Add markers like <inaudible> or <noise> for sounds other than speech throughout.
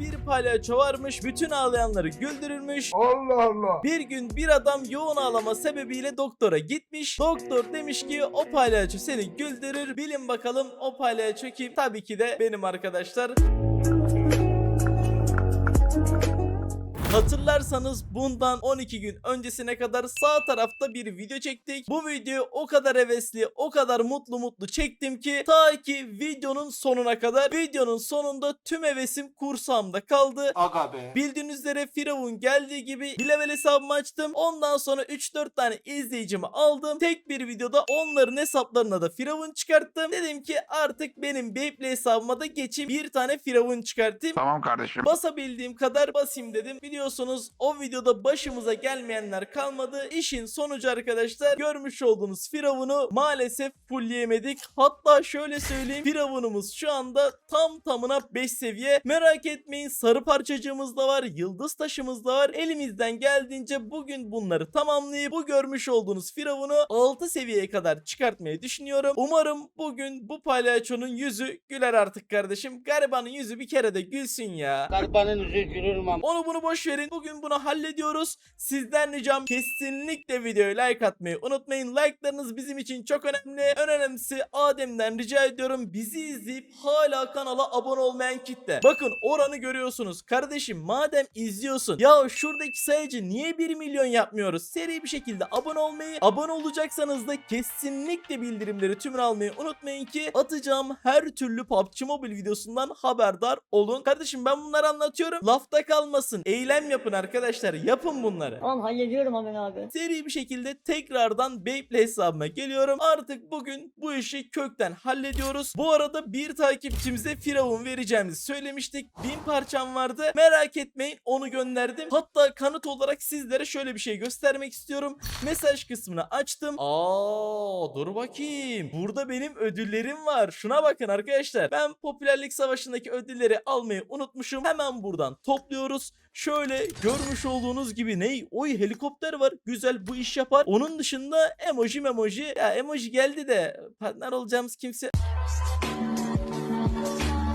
bir palyaço varmış. Bütün ağlayanları güldürürmüş. Allah Allah. Bir gün bir adam yoğun ağlama sebebiyle doktora gitmiş. Doktor demiş ki o palyaço seni güldürür. Bilin bakalım o palyaço kim? Tabii ki de benim arkadaşlar. Hatırlarsanız bundan 12 gün öncesine kadar sağ tarafta bir video çektik. Bu videoyu o kadar hevesli, o kadar mutlu mutlu çektim ki ta ki videonun sonuna kadar. Videonun sonunda tüm hevesim kursağımda kaldı. Aga be. Bildiğiniz üzere Firavun geldiği gibi bir level hesabımı açtım. Ondan sonra 3-4 tane izleyicimi aldım. Tek bir videoda onların hesaplarına da Firavun çıkarttım. Dedim ki artık benim Beyblade hesabıma da geçeyim. Bir tane Firavun çıkartayım. Tamam kardeşim. Basabildiğim kadar basayım dedim. Biliyorsunuz o videoda başımıza gelmeyenler kalmadı. İşin sonucu arkadaşlar görmüş olduğunuz Firavun'u maalesef fullleyemedik. Hatta şöyle söyleyeyim Firavun'umuz şu anda tam tamına 5 seviye. Merak etmeyin sarı parçacığımız da var. Yıldız taşımız da var. Elimizden geldiğince bugün bunları tamamlayıp bu görmüş olduğunuz Firavun'u 6 seviyeye kadar çıkartmayı düşünüyorum. Umarım bugün bu palyaçonun yüzü güler artık kardeşim. Garibanın yüzü bir kere de gülsün ya. Garibanın yüzü gülür mü? Onu bunu boş verin. Bugün bunu hallediyoruz. Sizden ricam kesinlikle videoya like atmayı unutmayın. Like'larınız bizim için çok önemli. En önemlisi Adem'den rica ediyorum. Bizi izleyip hala kanala abone olmayan kitle. Bakın oranı görüyorsunuz. Kardeşim madem izliyorsun. Ya şuradaki sayıcı niye 1 milyon yapmıyoruz? Seri bir şekilde abone olmayı, abone olacaksanız da kesinlikle bildirimleri tümünü almayı unutmayın ki atacağım her türlü PUBG Mobile videosundan haberdar olun. Kardeşim ben bunları anlatıyorum. Lafta kalmasın. Eylem yapın arkadaşlar. Yapın bunları. Tamam hallediyorum hemen abi. Seri bir şekilde tekrardan Beyblade hesabıma geliyorum. Artık bugün bu işi kökten hallediyoruz. Bu arada bir takipçimize Firavun vereceğimizi söylemiştik. Bin parçam vardı. Merak etmeyin onu gönderdim. Hatta kanıt olarak sizlere şöyle bir şey göstermek istiyorum. Mesaj kısmını açtım. Aa dur bakayım. Burada benim ödüllerim var. Şuna bakın arkadaşlar. Ben popülerlik savaşındaki ödülleri almayı unutmuşum. Hemen buradan topluyoruz. Şöyle görmüş olduğunuz gibi ney? Oy helikopter var. Güzel bu iş yapar. Onun dışında emoji memoji. Ya emoji geldi de partner olacağımız kimse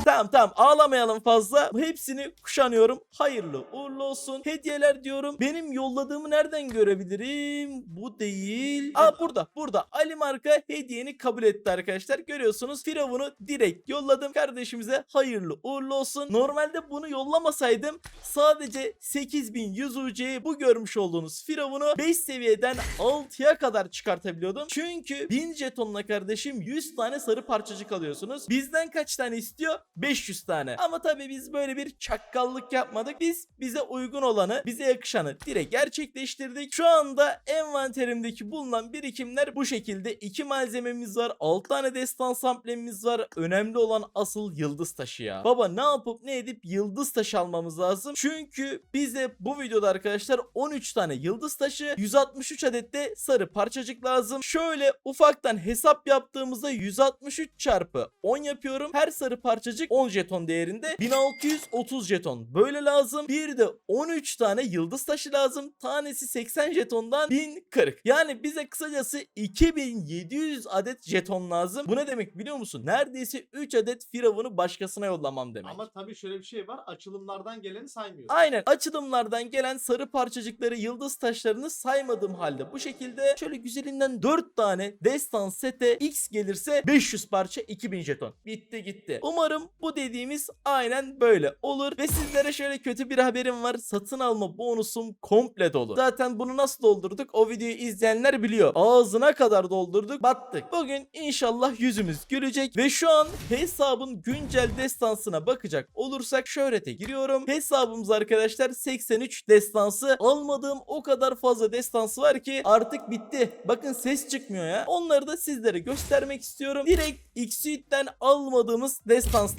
Tamam tamam ağlamayalım fazla. Hepsini kuşanıyorum. Hayırlı uğurlu olsun. Hediyeler diyorum. Benim yolladığımı nereden görebilirim? Bu değil. Aa burada burada. Ali Marka hediyeni kabul etti arkadaşlar. Görüyorsunuz Firavun'u direkt yolladım. Kardeşimize hayırlı uğurlu olsun. Normalde bunu yollamasaydım sadece 8100 UC'ye bu görmüş olduğunuz Firavun'u 5 seviyeden 6'ya kadar çıkartabiliyordum. Çünkü 1000 jetonla kardeşim 100 tane sarı parçacık alıyorsunuz. Bizden kaç tane istiyor? 500 tane. Ama tabii biz böyle bir çakkallık yapmadık. Biz bize uygun olanı, bize yakışanı direkt gerçekleştirdik. Şu anda envanterimdeki bulunan birikimler bu şekilde. iki malzememiz var. 6 tane destan amblemimiz var. Önemli olan asıl yıldız taşı ya. Baba ne yapıp ne edip yıldız taşı almamız lazım. Çünkü bize bu videoda arkadaşlar 13 tane yıldız taşı, 163 adet de sarı parçacık lazım. Şöyle ufaktan hesap yaptığımızda 163 çarpı 10 yapıyorum. Her sarı parçacık 10 jeton değerinde. 1630 jeton böyle lazım. Bir de 13 tane yıldız taşı lazım. Tanesi 80 jetondan 1040. Yani bize kısacası 2700 adet jeton lazım. Bu ne demek biliyor musun? Neredeyse 3 adet firavunu başkasına yollamam demek. Ama tabii şöyle bir şey var. Açılımlardan geleni saymıyoruz. Aynen açılımlardan gelen sarı parçacıkları yıldız taşlarını saymadığım halde bu şekilde şöyle güzelinden 4 tane destan sete X gelirse 500 parça 2000 jeton. Bitti gitti. Umarım bu dediğimiz aynen böyle olur ve sizlere şöyle kötü bir haberim var. Satın alma bonusum komple dolu. Zaten bunu nasıl doldurduk? O videoyu izleyenler biliyor. Ağzına kadar doldurduk. Battık. Bugün inşallah yüzümüz gülecek ve şu an hesabın güncel destansına bakacak olursak şöhrete giriyorum. Hesabımız arkadaşlar 83 destansı. Almadığım o kadar fazla destansı var ki artık bitti. Bakın ses çıkmıyor ya. Onları da sizlere göstermek istiyorum. Direkt Xsuite'den almadığımız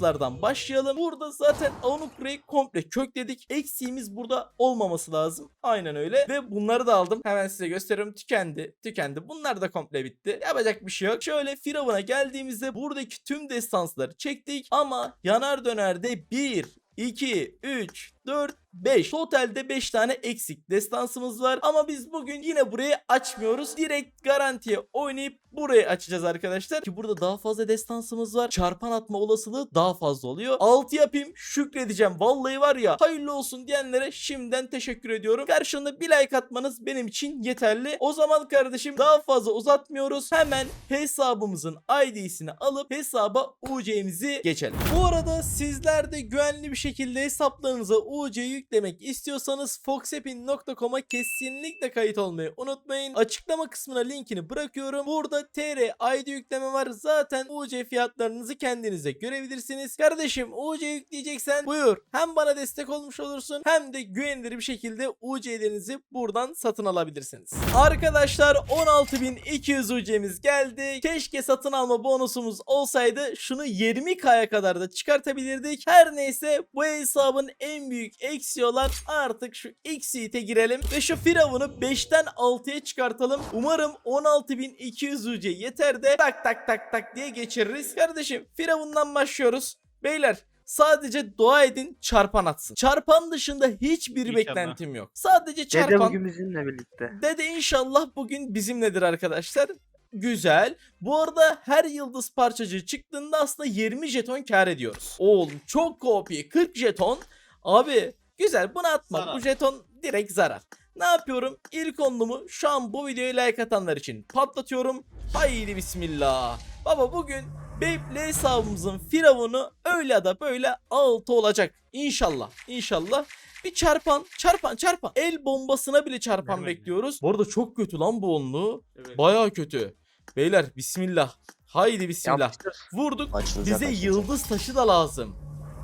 destanslardan başlayalım. Burada zaten Anukra'yı komple kökledik. Eksiğimiz burada olmaması lazım. Aynen öyle. Ve bunları da aldım. Hemen size gösteriyorum. Tükendi. Tükendi. Bunlar da komple bitti. Yapacak bir şey yok. Şöyle Firavun'a geldiğimizde buradaki tüm destansları çektik. Ama yanar dönerde 1, 2, 3, 4, 5. Totalde 5 tane eksik destansımız var. Ama biz bugün yine burayı açmıyoruz. Direkt garantiye oynayıp burayı açacağız arkadaşlar. Ki burada daha fazla destansımız var. Çarpan atma olasılığı daha fazla oluyor. 6 yapayım şükredeceğim. Vallahi var ya hayırlı olsun diyenlere şimdiden teşekkür ediyorum. Karşında bir like atmanız benim için yeterli. O zaman kardeşim daha fazla uzatmıyoruz. Hemen hesabımızın ID'sini alıp hesaba UC'mizi geçelim. Bu arada sizler de güvenli bir şekilde hesaplarınıza UC yüklemek istiyorsanız foxepin.com'a kesinlikle kayıt olmayı unutmayın. Açıklama kısmına linkini bırakıyorum. Burada TR ID yükleme var. Zaten UC fiyatlarınızı kendinize görebilirsiniz. Kardeşim UC yükleyeceksen buyur. Hem bana destek olmuş olursun hem de güvenilir bir şekilde UC'lerinizi buradan satın alabilirsiniz. Arkadaşlar 16.200 UC'miz geldi. Keşke satın alma bonusumuz olsaydı şunu 20k'ya kadar da çıkartabilirdik. Her neyse bu hesabın en büyük eksiği olan artık şu Xseed'e girelim ve şu Firavun'u 5'ten 6'ya çıkartalım. Umarım 16.200 UC yeter de tak tak tak tak diye geçiririz. Kardeşim Firavun'dan başlıyoruz. Beyler Sadece dua edin çarpan atsın. Çarpan dışında hiçbir İnşallah. beklentim yok. Sadece Dede çarpan. bugün bizimle birlikte. Dede inşallah bugün bizimledir arkadaşlar. Güzel. Bu arada her yıldız parçacığı çıktığında aslında 20 jeton kar ediyoruz. Oğlum çok OP 40 jeton. Abi güzel bunu atmak. Zarar. Bu jeton direkt zarar. Ne yapıyorum? İlk onlumu şu an bu videoya like atanlar için patlatıyorum. Haydi bismillah. Baba bugün Beyblade hesabımızın firavunu öyle ya da böyle altı olacak. İnşallah. İnşallah. Bir çarpan, çarpan, çarpan. El bombasına bile çarpan Vermedi. bekliyoruz. Bu arada çok kötü lan bu onlu. Evet. Baya kötü. Beyler bismillah. Haydi bismillah. Yapıştır. Vurduk. Açılacak, Bize açılacak. yıldız taşı da lazım.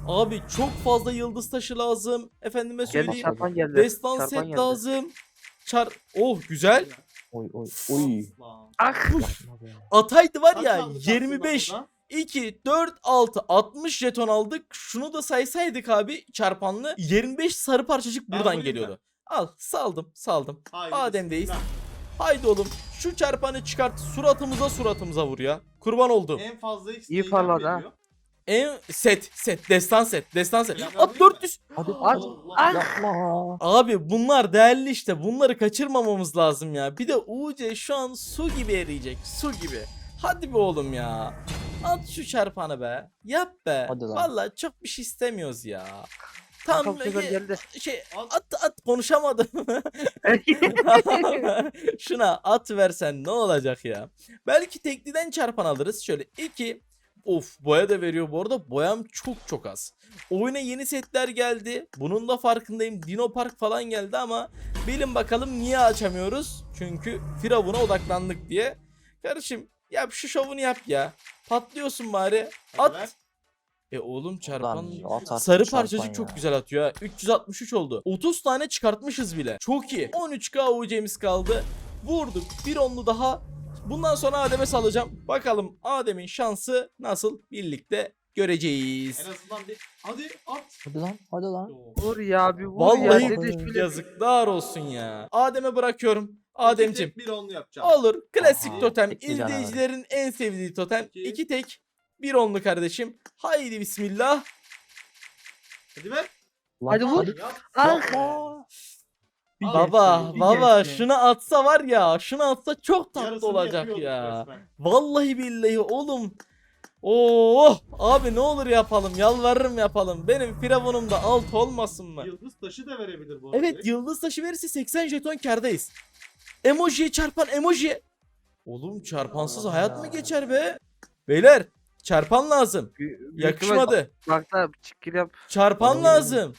Abi çok fazla yıldız taşı lazım. Efendime söyleyeyim. çarpan geldi. Destan çarpan set geldi. lazım. Çar Oh güzel. Oy oy oy. Ah. Ataydı var ya aldık aslında 25 burada? 2 4 6 60 jeton aldık. Şunu da saysaydık abi çarpanlı 25 sarı parçacık Ben buradan geliyordu. Al saldım saldım. Haydi Adem'deyiz. Haydi oğlum şu çarpanı çıkart suratımıza suratımıza vur ya. Kurban oldum. En fazla X İyi neyden parladı ha. En set set destan set destan set. At ben 400. Hadi. Ah. yapma. Abi bunlar değerli işte. Bunları kaçırmamamız lazım ya. Bir de UC şu an su gibi eriyecek. Su gibi. Hadi be oğlum ya. At şu çarpanı be. Yap be. Hadi lan. Vallahi çok bir şey istemiyoruz ya. Tam e, geldi. şey At. at at konuşamadım. <laughs> Şuna at versen ne olacak ya? Belki tekliden çarpan alırız. Şöyle 2 Of boya da veriyor bu arada. Boyam çok çok az. Oyuna yeni setler geldi. Bunun da farkındayım. Dino Park falan geldi ama bilin bakalım niye açamıyoruz? Çünkü Firavun'a odaklandık diye. Kardeşim yap şu şovunu yap ya. Patlıyorsun bari. At. E oğlum çarpan Sarı çarpan parçacık ya. çok güzel atıyor ha. 363 oldu. 30 tane çıkartmışız bile. Çok iyi. 13k UC'miz kaldı. Vurduk. Bir onlu daha. Bundan sonra Adem'e salacağım. Bakalım Adem'in şansı nasıl birlikte göreceğiz. En azından bir hadi at. Hadi lan hadi lan. Vur ya bir vur Vallahi ya. Şöyle Yazıklar olsun ya. Adem'e bırakıyorum. Tek bir onlu yapacağım. Olur. Klasik Aha. totem. İzleyicilerin en sevdiği totem. İki. İki tek. Bir onlu kardeşim. Haydi bismillah. Hadi. Lan, Hadi vur. Yap. Ah. Al. Baba bir baba geçti. şunu atsa var ya şunu atsa çok tatlı Yarısını olacak yapıyorduk ya. resmen. Vallahi billahi oğlum. Oh abi ne olur yapalım yalvarırım yapalım. Benim firavunum da alt olmasın mı? Yıldız taşı da verebilir bu arada. Evet yıldız taşı verirse 80 jeton kardayız. Emojiye çarpan emoji. Oğlum çarpansız hayat ya. mı geçer be? Beyler çarpan lazım. Yakışmadı. Bak da çıkır yap. Çarpan lazım.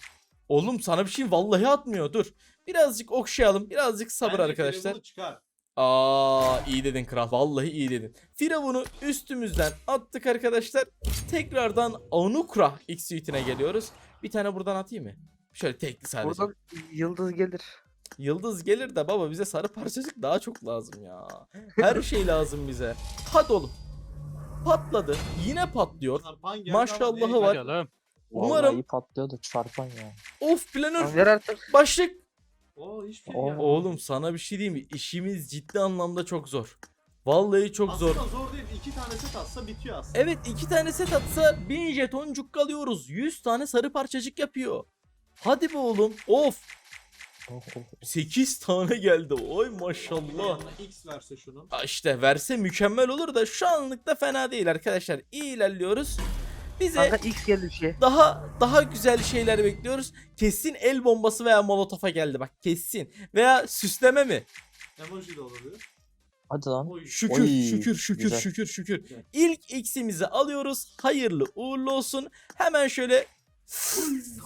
Oğlum sana bir şey vallahi atmıyor dur. Birazcık okşayalım. Birazcık sabır Bence arkadaşlar. Firavun'u çıkar. Aa iyi dedin kral. Vallahi iyi dedin. Firavun'u üstümüzden attık arkadaşlar. Tekrardan Anukra X suite'ine geliyoruz. Bir tane buradan atayım mı? Şöyle tekli sadece. Buradan yıldız gelir. Yıldız gelir de baba bize sarı parçacık daha çok lazım ya. Her şey lazım bize. Hadi oğlum. Patladı. Yine patlıyor. Geldi Maşallahı var. Hadi oğlum. Umarım- Vallahi patlıyordu çarpan ya. Of planör. Lan Ver artık. Başlık. Oo hiçbir şey gelmedi. Oğlum sana bir şey diyeyim mi? İşimiz ciddi anlamda çok zor. Vallahi çok zor. Aslında zor değil. İki tane set atsa bitiyor aslında. Evet iki tane set atsa 1000 jeton cukkalıyoruz. 100 tane sarı parçacık yapıyor. Hadi be oğlum. Of. Oh, oh. 8 tane geldi. Oy maşallah. Yanına X verse şunun. Aa, İşte verse mükemmel olur da şu anlık da fena değil arkadaşlar. İyi ilerliyoruz. Bize Kanka X geldi bir şey. daha daha güzel şeyler bekliyoruz. Kesin el bombası veya molotofa geldi bak kesin. Veya süsleme mi? Emoji de olabilir. Hadi lan. Oy. Şükür Oy, şükür şükür güzel. şükür şükür. İlk x'imizi alıyoruz. Hayırlı uğurlu olsun. Hemen şöyle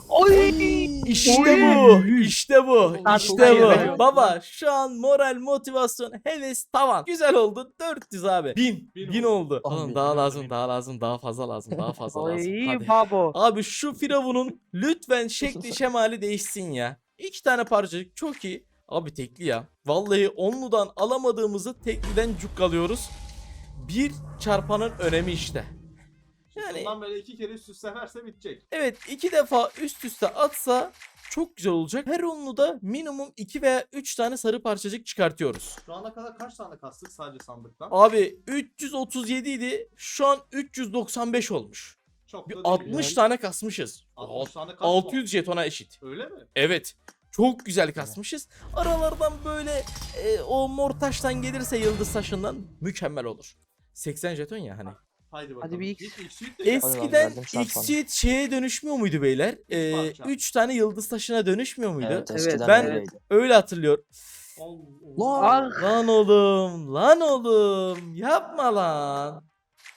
Oy! İşte Oy! bu. işte bu. İşte bu. Baba şu an moral, motivasyon, heves tavan. Güzel oldu. 400 abi. 1000. Bin 1000 oldu. Oğlum daha lazım, daha lazım, daha fazla lazım, daha fazla lazım. Hadi. babo. Abi şu firavunun lütfen şekli <laughs> şemali değişsin ya. İki tane parçacık çok iyi. Abi tekli ya. Vallahi onludan alamadığımızı tekliden cuk alıyoruz. Bir çarpanın önemi işte. Yani- Yani... Bundan böyle iki kere üst üste verse bitecek. Evet iki defa üst üste atsa çok güzel olacak. Her onluda minimum 2 veya 3 tane sarı parçacık çıkartıyoruz. Şu ana kadar kaç tane kastık sadece sandıktan? Abi 337 idi. Şu an 395 olmuş. Çok Bir da değil 60 yani. tane kasmışız. 60 tane kasma. 600 jetona eşit. Öyle mi? Evet. Çok güzel kasmışız. Aralardan böyle e, o mor taştan gelirse yıldız taşından mükemmel olur. 80 jeton ya hani. Haydi bakalım. bir X. Eskiden. Xsuit şeye dönüşmüyor muydu beyler? Ee. 3 tane yıldız taşına dönüşmüyor muydu? Evet Evet, eskiden ben- öyleydi. Öyle hatırlıyorum. Allah. Lan. Lan oğlum, lan oğlum. Yapma lan.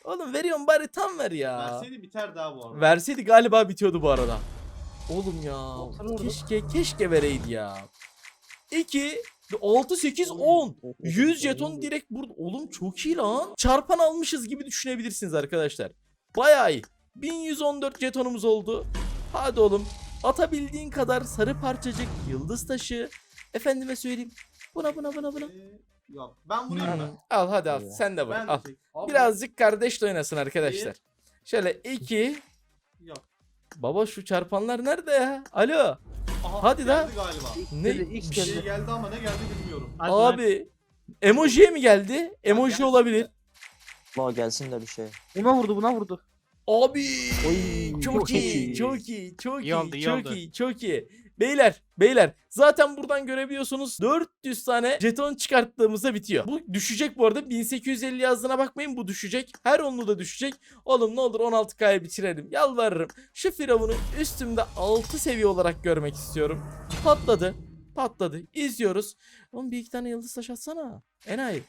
Oğlum veriyorum bari tam ver ya. Verseydi biter daha bu arada. Verseydi galiba bitiyordu bu arada. Oğlum ya. Keşke keşke vereydi ya. 2 6 8 10. 100 jeton direkt burada. Oğlum çok iyi lan. Çarpan almışız gibi düşünebilirsiniz arkadaşlar. Bayağı iyi. 1114 jetonumuz oldu. Hadi oğlum. Atabildiğin kadar sarı parçacık, yıldız taşı. Efendime söyleyeyim. Buna buna buna buna. Ee, yok. Ben Hmm. mı? Al hadi al. Ya. Sen de. Ben Al. de Birazcık kardeşle oynasın arkadaşlar. Şöyle 2. Yok. Baba şu çarpanlar nerede ya? Alo. Aha, Hadi geldi da. galiba. Ne? Geldi, X Bir şey- geldi ama ne geldi bilmiyorum. Hadi lan. Abi. Emojiye mi geldi? Emoji gelsin olabilir. La gelsin de bir şey. Buna vurdu buna vurdu. Abi. Oy, çok, çok iyi, iyi. çok iyi, çok iyi, İyi oldu, iyi çok oldu. iyi, çok iyi. Beyler, beyler. Zaten buradan görebiliyorsunuz 400 tane jeton çıkarttığımızda bitiyor. Bu düşecek bu arada. 1850 yazdığına bakmayın bu düşecek. Her onlu da düşecek. Oğlum ne olur 16K'ya bitirelim. Yalvarırım. Şu firavunu üstümde 6 seviye olarak görmek istiyorum. Patladı. Patladı. İzliyoruz. Oğlum bir iki tane yıldız taş atsana. Enayi.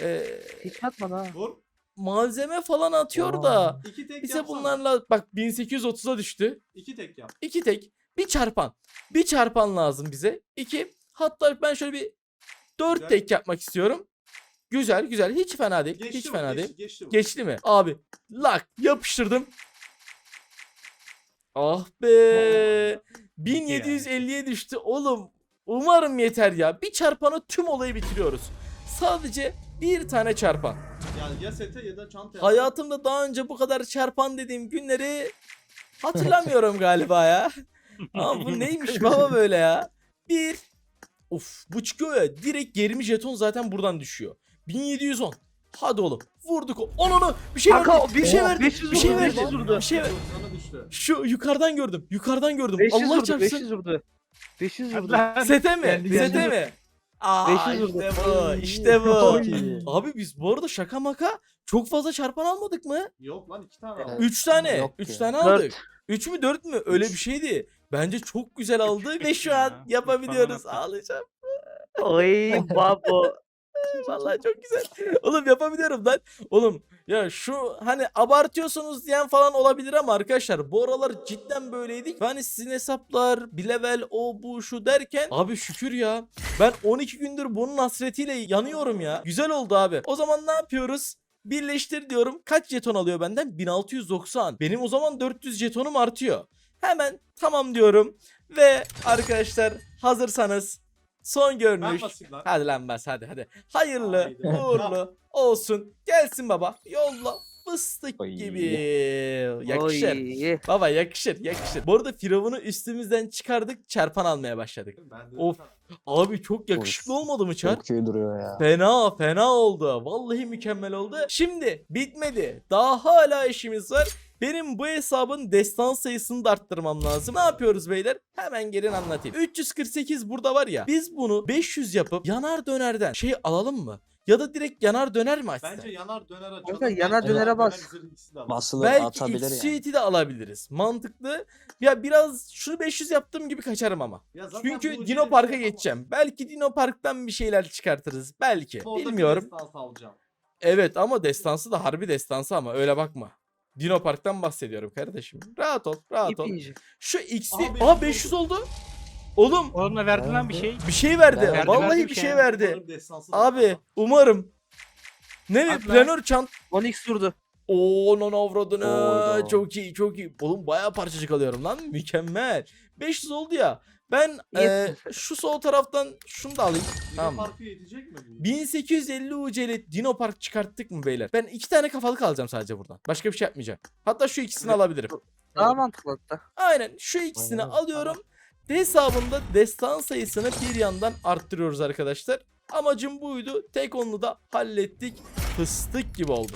Ee, Hiç atmadı ha. Vur. malzeme falan atıyor Aa. da. İki tek Bize yapsana. bunlarla bak 1830'a düştü. İki tek yap. İki tek. Bir çarpan. Bir çarpan lazım bize. İki. Hatta ben şöyle bir dört Güzel. tek yapmak istiyorum. Güzel güzel. Hiç fena değil. Geçti Hiç bu, fena geçti, değil. Geçti. Geçti mi? Abi lak yapıştırdım. Ah be. 1750'ye düştü oğlum. Umarım yeter ya. Bir çarpanı tüm olayı bitiriyoruz. Sadece bir tane çarpan. Yani ya sete ya da çantaya. Hayatımda daha önce bu kadar çarpan dediğim günleri hatırlamıyorum galiba ya. <laughs> Ama bu <laughs> neymiş baba böyle ya? Bir. Of bu çıkıyor ya. Direkt 20 jeton zaten buradan düşüyor. 1710. Hadi oğlum. Vurduk o. Onu bir şey Kanka, verdi. Bir şey verdi. 500 Bir şey vurdu, verdi. 500 vurdu. Bir şey verdi. Sana düştü. Şu yukarıdan gördüm. Yukarıdan gördüm. 500 Allah vurdu çarpsın. 500 vurdu. 500 Hadi vurdu. Sete mi? Geldi, Sete mi? Aa 500 vurdu. işte bu. İşte bu. Abi biz bu arada şaka maka çok fazla çarpan almadık mı? Yok lan iki tane Evet. aldım. 3 tane. Yok 3 ya. tane Dört. aldık. 3 mü 4 mü? Öyle Üç. bir şeydi. Bence çok güzel aldı ve şu ya. an yapabiliyoruz. Ağlayacağım. Oy babo. <laughs> Vallahi çok güzel. Oğlum yapabiliyorum lan. Oğlum ya şu hani abartıyorsunuz diyen falan olabilir ama arkadaşlar bu aralar cidden böyleydik. Hani sizin hesaplar, bir level, o bu şu derken abi şükür ya. Ben 12 gündür bunun hasretiyle yanıyorum ya. Güzel oldu abi. O zaman ne yapıyoruz? Birleştir diyorum. Kaç jeton alıyor benden? 1690. Benim o zaman 400 jetonum artıyor. Hemen tamam diyorum. Ve arkadaşlar hazırsanız son Ben görünüş. basayım lan. Hadi lan bas hadi hadi. Hayırlı, Haydi. <laughs> uğurlu olsun. Gelsin baba. Yolla fıstık Oy. gibi. Yakışır. Oy. Baba yakışır yakışır. Bu arada Firavun'u üstümüzden çıkardık çarpan almaya başladık. Ben de Of. Abi çok yakışıklı olmadı mı çar? Çok iyi duruyor ya. Fena fena oldu. Vallahi mükemmel oldu. Şimdi bitmedi. Daha hala işimiz var. Benim bu hesabın destan sayısını da arttırmam lazım. Ne yapıyoruz beyler? Hemen gelin anlatayım. 348 burada var ya. Biz bunu 500 yapıp yanar dönerden şey alalım mı? Ya da direkt yanar döner mi açsak? Bence yanar döner açalım. Kanka, yanar dönere bas. Basılı Belki atabilir yani. X-Suite'i de alabiliriz. Mantıklı. Ya biraz şunu 500 yaptığım gibi kaçarım ama. Ya zaten Çünkü Dino Park'a şey geçeceğim. Belki Dino Park'tan bir şeyler çıkartırız. Belki. ama orada Bilmiyorum. Evet ama destansı da harbi destansı ama öyle bakma. Dino Park'tan bahsediyorum kardeşim. Rahat ol, rahat ol. İpinci. Şu X'li... Aha, Aha 500 500 oldu. Oğlum Oğlum da verdin lan bir şey. bir şey verdi. Verdi, Vallahi verdi bir bir şey şey. verdi. Abi umarım. Ne lan. planör çant. 10x vurdu. Oo non avradını. Çok iyi çok iyi. Oğlum bayağı parçacık alıyorum lan. Mükemmel. 500 oldu ya. Ben eee, <laughs> şu sol taraftan şunu da alayım. Tamam. Yetecek mi? bu? 1850 UC'li Dino Park çıkarttık mı beyler? Ben iki tane kafalık alacağım sadece buradan. Başka bir şey yapmayacağım. Hatta şu ikisini alabilirim. Daha mantıklı hatta. Aynen şu ikisini Aynen. alıyorum. Hesabımda destan sayısını bir yandan arttırıyoruz arkadaşlar. Amacım buydu. Tek onu da hallettik. Fıstık gibi oldu.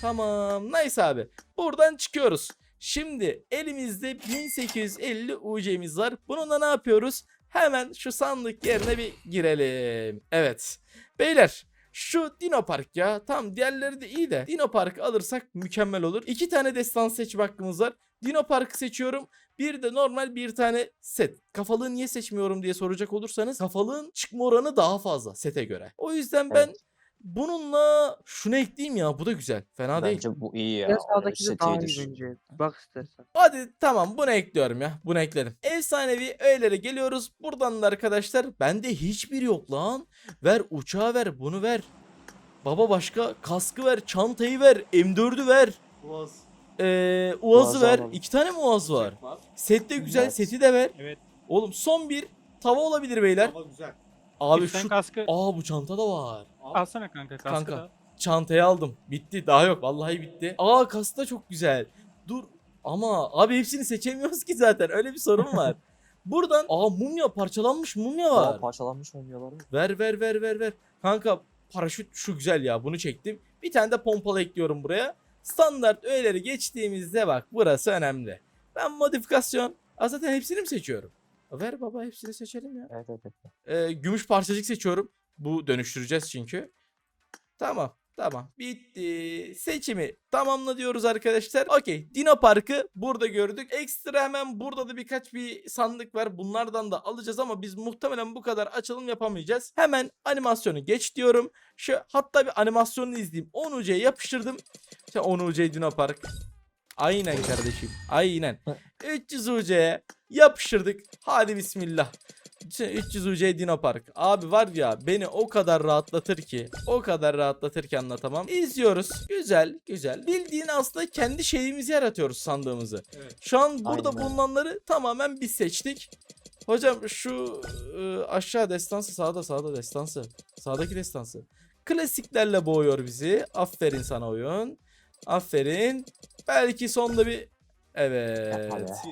Tamam. Nice abi. Buradan çıkıyoruz. Şimdi elimizde 1850 UC'miz var. Bununla ne yapıyoruz? Hemen şu sandık yerine bir girelim. Evet. Beyler şu Dino Park ya. Tam diğerleri de iyi de. Dino Park alırsak mükemmel olur. İki tane destan seçim hakkımız var. Dino Park'ı seçiyorum. Bir de normal bir tane set. Kafalığı niye seçmiyorum diye soracak olursanız kafalığın çıkma oranı daha fazla sete göre. O yüzden ben Evet. Bununla şunu ekleyeyim ya bu da güzel. Fena değil. Bence bu iyi ya. Sağdaki de daha iyi bence. Bak istersen. Hadi tamam bunu ekliyorum ya. Bunu ekledim. Efsanevi öğelere geliyoruz. Buradan da arkadaşlar bende hiçbir yok lan. Ver uçağı ver bunu ver. Baba başka kaskı ver çantayı ver M4'ü ver. Boğaz. Ee, Uaz'ı Uaz'ı ver. alalım. İki tane mi Uaz var? Var. Sette güzel Evet. seti de ver. Evet. Oğlum son bir tava olabilir beyler. Hava güzel. Abi Üstten şu... kaskı Aa bu çanta da var. Al. alsana kanka kaskı Kanka. da. Çantayı aldım. Bitti. Daha yok. Vallahi bitti. Aa kask da çok güzel. Dur. Ama abi hepsini seçemiyoruz ki zaten. Öyle bir sorun var. <laughs> Buradan aa mumya parçalanmış mumya Aa, var. parçalanmış mumyaları. Ver ver ver ver ver. Kanka paraşüt şu güzel ya. Bunu çektim. Bir tane de pompalı ekliyorum buraya. Standart öğeleri geçtiğimizde bak burası önemli. Ben modifikasyon. Aa, zaten hepsini mi seçiyorum? Ver baba hepsini seçelim ya. Evet evet. evet. Ee, gümüş parçacık seçiyorum. Bu dönüştüreceğiz çünkü. Tamam. Tamam. Bitti. Seçimi tamamla diyoruz arkadaşlar. Okey. Dino Park'ı burada gördük. Ekstra hemen burada da birkaç bir sandık var. Bunlardan da alacağız ama biz muhtemelen bu kadar açılım yapamayacağız. Hemen animasyonu geç diyorum. Şu hatta bir animasyonunu izleyeyim. 10 UC'ye yapıştırdım. İşte 10 UC Dino Park. Aynen kardeşim. Aynen. 300 UC'ye yapıştırdık. Hadi bismillah. Şey, 300 UC Dino Park. Abi var ya beni o kadar rahatlatır ki. O kadar rahatlatır ki anlatamam. İzliyoruz. Güzel güzel. Bildiğin aslında kendi şeyimizi yaratıyoruz sandığımızı. Evet. Şu an burada Aynen bulunanları tamamen biz seçtik. Hocam şu e, aşağı destansı sağda sağda destansı. Sağdaki destansı. Klasiklerle boğuyor bizi. Aferin sana oyun. Aferin. Belki sonda bir Evet.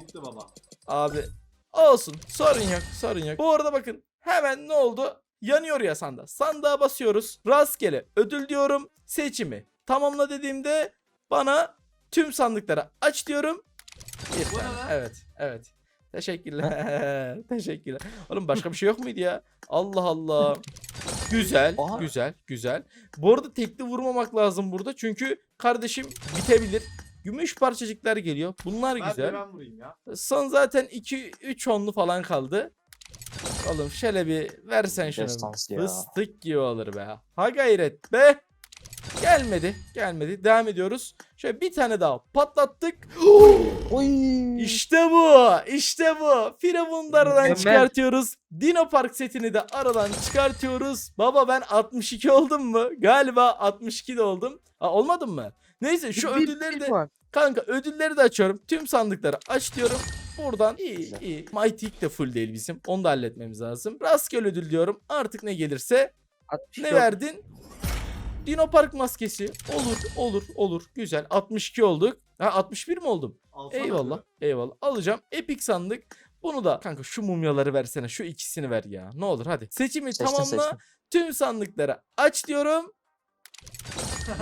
Gitti baba. Abi olsun sorun yok sorun yok. Bu arada bakın hemen ne oldu? Yanıyor ya sanda. Sandığa basıyoruz. Rastgele ödül diyorum. Seçimi tamamla dediğimde bana tüm sandıkları aç diyorum. Bir tane. Evet evet. Teşekkürler. <laughs> Teşekkürler. Oğlum başka bir şey yok muydu ya? Allah Allah. Güzel, Aha. güzel, güzel. Bu arada tekli vurmamak lazım burada. Çünkü kardeşim bitebilir. Gümüş parçacıklar geliyor. Bunlar de güzel. ben vurayım ya. Son zaten 2 3 onlu falan kaldı. Oğlum şöyle bir versen şunu. Fıstık gibi olur be. Ha gayret be. Gelmedi. Gelmedi. Devam ediyoruz. Şöyle bir tane daha patlattık. <gasps> Oy. İşte bu. İşte bu. Firavun'u aradan Mükemmel. çıkartıyoruz. Dino Park setini de aradan çıkartıyoruz. Baba ben 62 oldum mu? Galiba 62 de oldum. Aa, olmadım mı? Neyse şu Bir- ödülleri bir de puan. Kanka ödülleri de açıyorum. Tüm sandıkları aç diyorum. Buradan iyi iyi. Mighty de full değil bizim. Onu da halletmemiz lazım. Rastgele ödül diyorum. Artık ne gelirse. 62 Ne verdin? Dino Park maskesi. Olur olur olur. Güzel. 62 olduk. Ha 61 mi oldum? Alsana Eyvallah. bir. Eyvallah. Alacağım. Epic sandık. Bunu da kanka şu mumyaları versene. Şu ikisini ver ya. Ne olur hadi. Seçimi Seçtim tamamla. seçtim. Tüm sandıkları aç diyorum.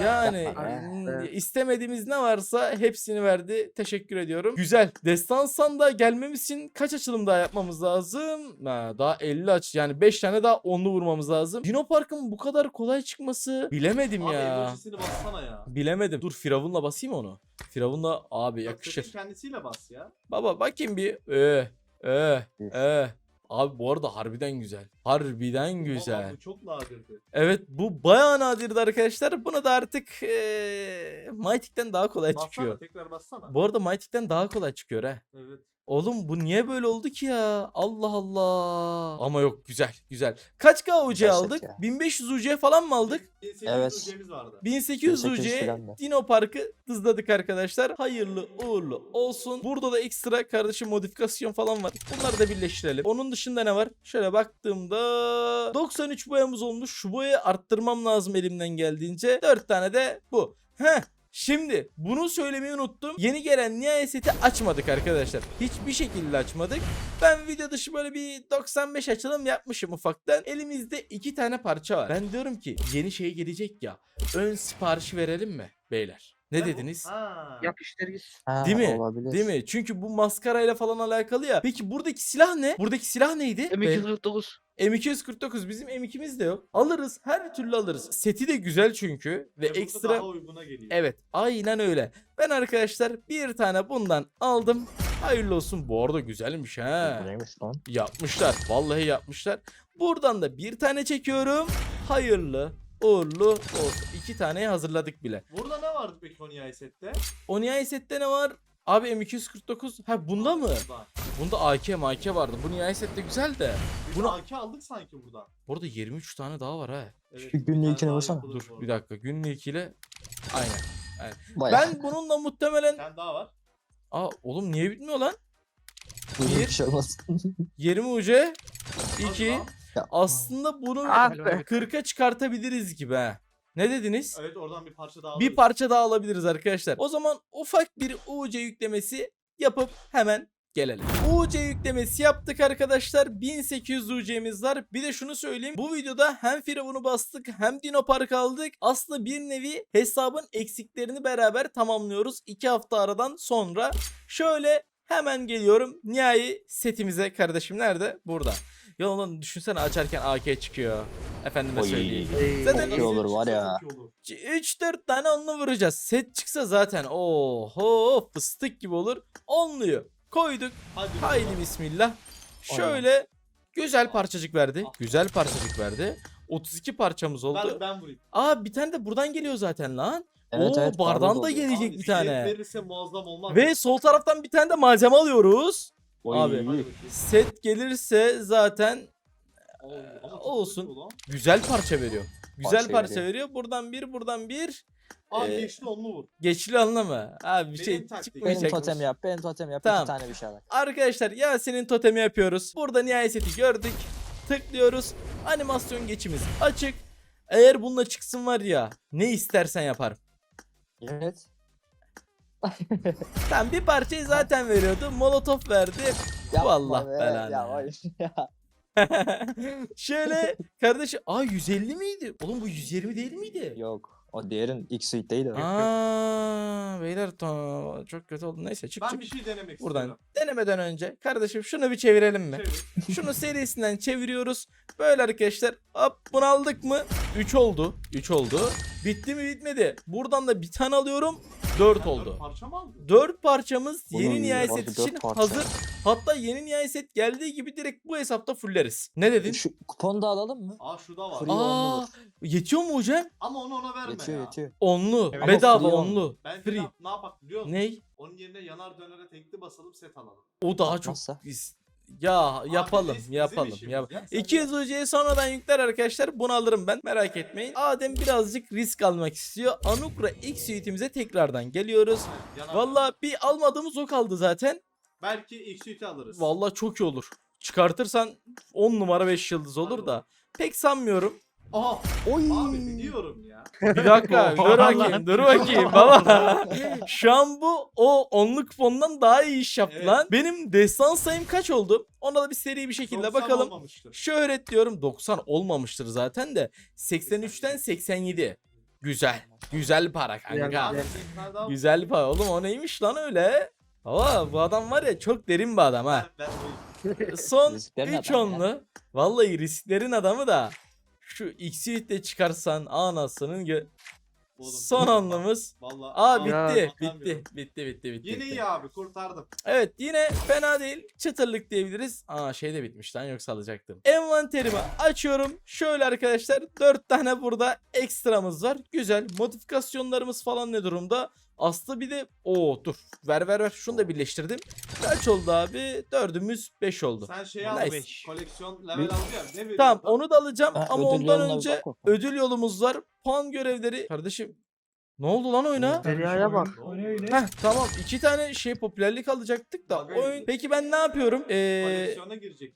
Yani mm, <laughs> Evet. istemediğimiz ne varsa hepsini verdi. Teşekkür ediyorum. Güzel. Destansan da gelmemiz için kaç açılım daha yapmamız lazım? Ha, daha 50 aç. Yani 5 tane daha onlu vurmamız lazım. Dino Park'ın bu kadar kolay çıkması bilemedim Abi ya. emojisini bassana ya. Bilemedim. Dur Firavun'la basayım onu. Firavun'la abi Bak, yakışır. kendisiyle bas ya. Baba bakayım bir. Ee, ee, ee. Abi bu arada harbiden güzel. Harbiden güzel. bu çok nadirdi. Evet bu bayağı nadirdi arkadaşlar. Bunu da artık ee, Mytik'ten daha kolay Bassana çıkıyor. tekrar bassana. Bu arada Mytik'ten daha kolay çıkıyor ha. Evet. Oğlum bu niye böyle oldu ki ya? Allah Allah. Ama yok güzel güzel. Kaç K UC aldık? ya. 1500 UC falan mı aldık? 1800 Evet. UC'miz vardı. 1800 1800 UC falan da. Dino Park'ı hızladık arkadaşlar. Hayırlı uğurlu olsun. Burada da ekstra kardeşim modifikasyon falan var. Bunları da birleştirelim. Onun dışında ne var? Şöyle baktığımda 93 boyamız olmuş. Şu boyayı arttırmam lazım elimden geldiğince. 4 tane de bu. Heh. Şimdi bunu söylemeyi unuttum. Yeni gelen nihayet açmadık arkadaşlar. Hiçbir şekilde açmadık. Ben video dışı böyle bir 95 açılım yapmışım ufaktan. Elimizde iki tane parça var. Ben diyorum ki yeni şey gelecek ya. Ön siparişi verelim mi beyler? Ne bu? dediniz? Ha. Yapıştır gitsin. Ha, Değil mi? Olabilir. Değil mi? Çünkü bu maskarayla falan alakalı ya. Peki buradaki silah ne? Buradaki silah neydi? Be- M249. M249 bizim M2'miz de yok. Alırız. Her türlü alırız. Seti de güzel çünkü ve Ve burada ekstra daha uyguna geliyor. Evet aynen öyle. Ben arkadaşlar bir tane bundan aldım. Hayırlı olsun. Bu arada güzelmiş ha. Bu neymiş lan? Yapmışlar. Vallahi yapmışlar. Buradan da bir tane çekiyorum. Hayırlı uğurlu olsun. İki taneyi hazırladık bile. Burada ne vardı peki o nihai sette? O nihai sette ne var? Abi M249. Ha bunda mı? Burada. Bunda AK MK vardı. Bu nihai sette güzel de. Biz Bunu- AK aldık sanki buradan. Burada 23 tane daha var ha. Evet, Şu günlüğü vursana. yapılır Dur bu bir arada. dakika. Günlük ile. Aynen. Bayağı. Ben bununla muhtemelen... Tane daha var. Aa oğlum niye bitmiyor lan? Bir- bir şey olmaz. 20 UC. Hadi 2. Aslında bunu Ah be. 40'a çıkartabiliriz gibi ha. Ne dediniz? Evet oradan bir parça daha Bir alırız. parça daha alabiliriz arkadaşlar. O zaman ufak bir UC yüklemesi yapıp hemen gelelim. UC yüklemesi yaptık arkadaşlar. 1800 UC'miz var. Bir de şunu söyleyeyim. Bu videoda hem Firavun'u bastık hem Dino Park aldık. Aslında bir nevi hesabın eksiklerini beraber tamamlıyoruz. 2 hafta aradan sonra. Şöyle hemen geliyorum. Nihai setimize kardeşim nerede? Burada. Ya ulan düşünsene açarken AK çıkıyor. Efendime Oy. söyleyeyim. Ey, Zaten iyi olur var ya. Çok iyi olur. 3-4 tane onlu vuracağız. Set çıksa zaten oho fıstık gibi olur. Onluyu koyduk. Hadi. Haydi bismillah. Şöyle güzel parçacık verdi. Güzel parçacık verdi. 32 parçamız oldu. Ben, ben vurayım. Aa bir tane de buradan geliyor zaten lan. Evet Oo, evet. bardan da gelecek Abi, bir tane. verirse muazzam olmaz. Ve sol taraftan bir tane de malzeme alıyoruz. Oy. Abi. Set gelirse zaten çok olsun. güzel parça veriyor. Güzel Parça parça veriyor. veriyor. Buradan bir, buradan bir. Aa Ee, geçti onlu vur. Geçili anlama. Abi bir Benim şey taktiğim. çıkmayacak. Benim totem yap. Benim totem yap. Tamam. İki tane bir şey al. Arkadaşlar Yasin'in totemi yapıyoruz. Burada nihai seti gördük. Tıklıyoruz. Animasyon geçimiz açık. Eğer bununla çıksın var ya ne istersen yaparım. Evet. <laughs> Tamam bir parçayı zaten veriyordu. Molotof verdi. Yapma Allah be, belanı Ya, ya. <laughs> Şöyle kardeşim aa 150 miydi? Oğlum bu 120 değil miydi? Yok. O diğerin ilk suite değil o. Aa beyler to- çok kötü oldu. Neyse çık Ben çık. bir şey denemek Buradan istiyorum. denemeden önce kardeşim şunu bir çevirelim mi? Çevir. <laughs> Şunu serisinden çeviriyoruz. Böyle arkadaşlar. Hop bunu aldık mı? 3 oldu. 3 oldu. Bitti mi bitmedi. Buradan da bir tane alıyorum. 4 Ben oldu. dört Parça mı aldın? 4 parçamız yeni nihai set için parça. hazır. Hatta yeni nihai set geldiği gibi direkt bu hesapta fulleriz. Ne dedin? Şu kuponu da alalım mı? Aa şurada var. Free Aa, onlu yetiyor mu hocam? Ama onu ona verme Yetiyor ya. yetiyor. Onlu. Evet. Bedava Free onlu. Bence Free. ne, ne yapak biliyor musun? Ney? Onun yerine yanar dönere tekli basalım set alalım. O daha çok Atmazsa? Ya yapalım bizim yapalım işimiz yap. ya, sen 200 UC'yi sonradan yükler arkadaşlar. Bunu alırım ben. Merak etmeyin. Adem birazcık risk almak istiyor. Anukra X suite'imize tekrardan geliyoruz. Valla bir almadığımız o kaldı zaten. Belki X-Suite'i alırız. Valla çok iyi olur. Çıkartırsan 10 numara 5 yıldız olur da. Pek sanmıyorum. Aha Oy. abi biliyorum ya. Bir dakika <laughs> dur bakayım dur bakayım baba. <laughs> <laughs> Şu an bu o onluk fondan daha iyi iş yaptı Evet. lan. Benim destan sayım kaç oldu? Ona da bir seri bir şekilde 90 bakalım. olmamıştır. Şöhret diyorum 90 olmamıştır zaten de 83'ten 87. Güzel. Güzel para Güzel, kanka. Abi, güzel. daha- para. Oğlum o neymiş lan öyle? Baba bu adam var ya çok derin bir adam ha. Ben, ben Son Risklerin 3 adamı ya. onlu. Vallahi risklerin adamı da. Şu X'yi de çıkarsan anasının Oğlum, Son onlumuz. Vallahi. Aa bitti. Bakan Bitti. Bitti bitti bitti. Yine bitti. iyi abi kurtardım. Evet yine fena değil. Çıtırlık diyebiliriz. Aa şey de bitmiş lan yoksa alacaktım. Envanterimi açıyorum. Şöyle arkadaşlar 4 tane burada ekstramız var. Güzel. Modifikasyonlarımız falan ne durumda? Aslında bir de o dur ver ver ver şunu da birleştirdim. Kaç oldu abi? Dördümüz 5 oldu. Sen şey Nice. al. Koleksiyon level aldı ya. Ne veriyorsun? Tamam onu da alacağım Ha, ama ödül ondan yoluna bir önce bak bakalım. ödül yolumuz var. Puan görevleri. Kardeşim ne oldu lan oyuna? Derya'ya bak. O ne öyle? Heh tamam iki tane şey popülerlik alacaktık da oyun. Peki ben ne yapıyorum? Ee, Koleksiyona girecek.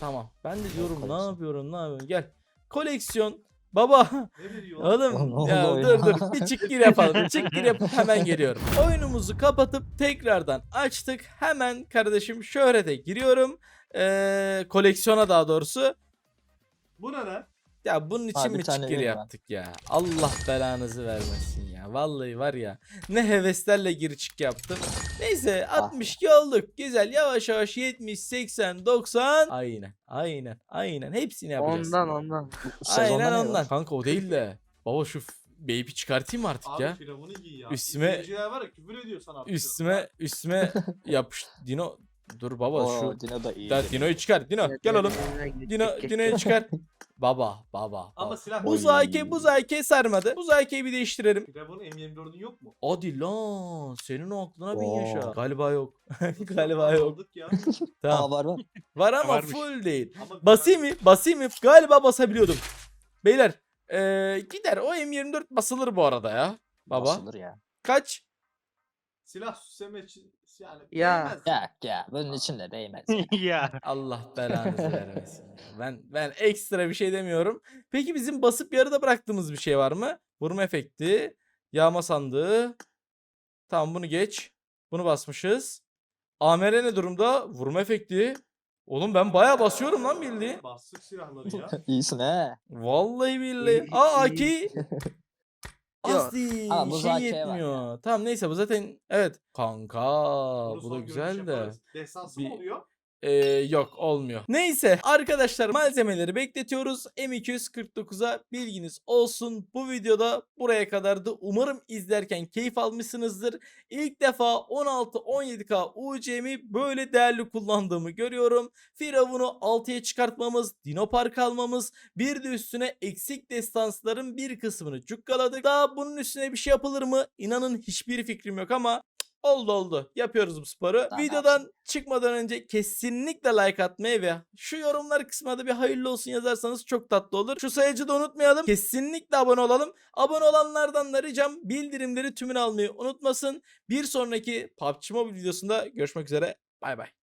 tamam ben de diyorum ne koleksiyon. yapıyorum ne yapıyorum gel. Koleksiyon. Baba Ne veriyor? oğlum ya oldu dur dur bir çık gir yapalım. Çık gir yapıp hemen geliyorum. Oyunumuzu kapatıp tekrardan açtık. Hemen kardeşim şöhrete giriyorum. Ee, koleksiyona daha doğrusu. Bu ne lan? Ya bunun için Ha, bir mi lan. yaptık ya? Allah belanızı vermesin ya. Vallahi var ya. Ne heveslerle gir çık yaptım. Neyse Ah. 62 olduk. Güzel yavaş yavaş 70, 80, 90. Aynen. Aynen. Aynen. Hepsini yapacağız. Ondan ondan. Aynen ne ondan. Kanka o değil de. Baba şu baby çıkartayım mı artık Abi ya? firavunu giy ya. Üstüme- var ya küfür ediyor sana. Üstüme üstüme <laughs> yapış. Dino dur baba Oo, şu. Dino da iyi. Da, Dino'yu çıkar. Dino gel oğlum. Dino, Dino'yu çıkar. Baba baba. Ama baba. silah Buz AK buz AK sarmadı. Buz AK'yi bir değiştirelim. Firavun'un M24'ün yok mu? Hadi lan senin o aklına bin Oo. yaşa. Galiba yok. <laughs> Galiba yok. Aldık ya. <laughs> Tamam. Aa var var. Var ama Varmış. full değil. Ama Basayım mı? Basayım mı? Galiba basabiliyordum. Beyler eee, gider o M24 basılır bu arada ya. Baba. Basılır ya. Kaç? Silah süsleme için yani Ya. değmez. Ya ya bunun için de değmez. <laughs> ya. ya. Allah <laughs> belanızı vermesin. Ben ben ekstra bir şey demiyorum. Peki bizim basıp yarıda bıraktığımız bir şey var mı? Vurma efekti, yağma sandığı. Tamam bunu geç. Bunu basmışız. AMR ne durumda? Vurma efekti. Oğlum ben bayağı basıyorum lan bildiğin. Bastık silahları ya. <laughs> İyisin he. Vallahi billahi. Aa. AK. Yok. Az değil. Ama bu şey zaten var yetmiyor. Tamam neyse bu zaten evet. Kanka Bunu bu da son güzel de. yaparız. Destansı mı Bir- oluyor? Ee, yok olmuyor. Neyse arkadaşlar malzemeleri bekletiyoruz. M249'a bilginiz olsun. Bu videoda buraya kadardı. Umarım izlerken keyif almışsınızdır. İlk defa 16-17K UC'mi böyle değerli kullandığımı görüyorum. Firavun'u 6'ya çıkartmamız, Dino Park almamız, bir de üstüne eksik destansların bir kısmını cukkaladık. Daha bunun üstüne bir şey yapılır mı? İnanın hiçbir fikrim yok ama Oldu oldu. Yapıyoruz bu sporu. Tamam. Videodan çıkmadan önce kesinlikle like atmayı ve şu yorumlar kısmına da bir hayırlı olsun yazarsanız çok tatlı olur. Şu sayıcı da unutmayalım. Kesinlikle abone olalım. Abone olanlardan da ricam bildirimleri tümünü almayı unutmasın. Bir sonraki PUBG Mobile videosunda görüşmek üzere. Bay bay.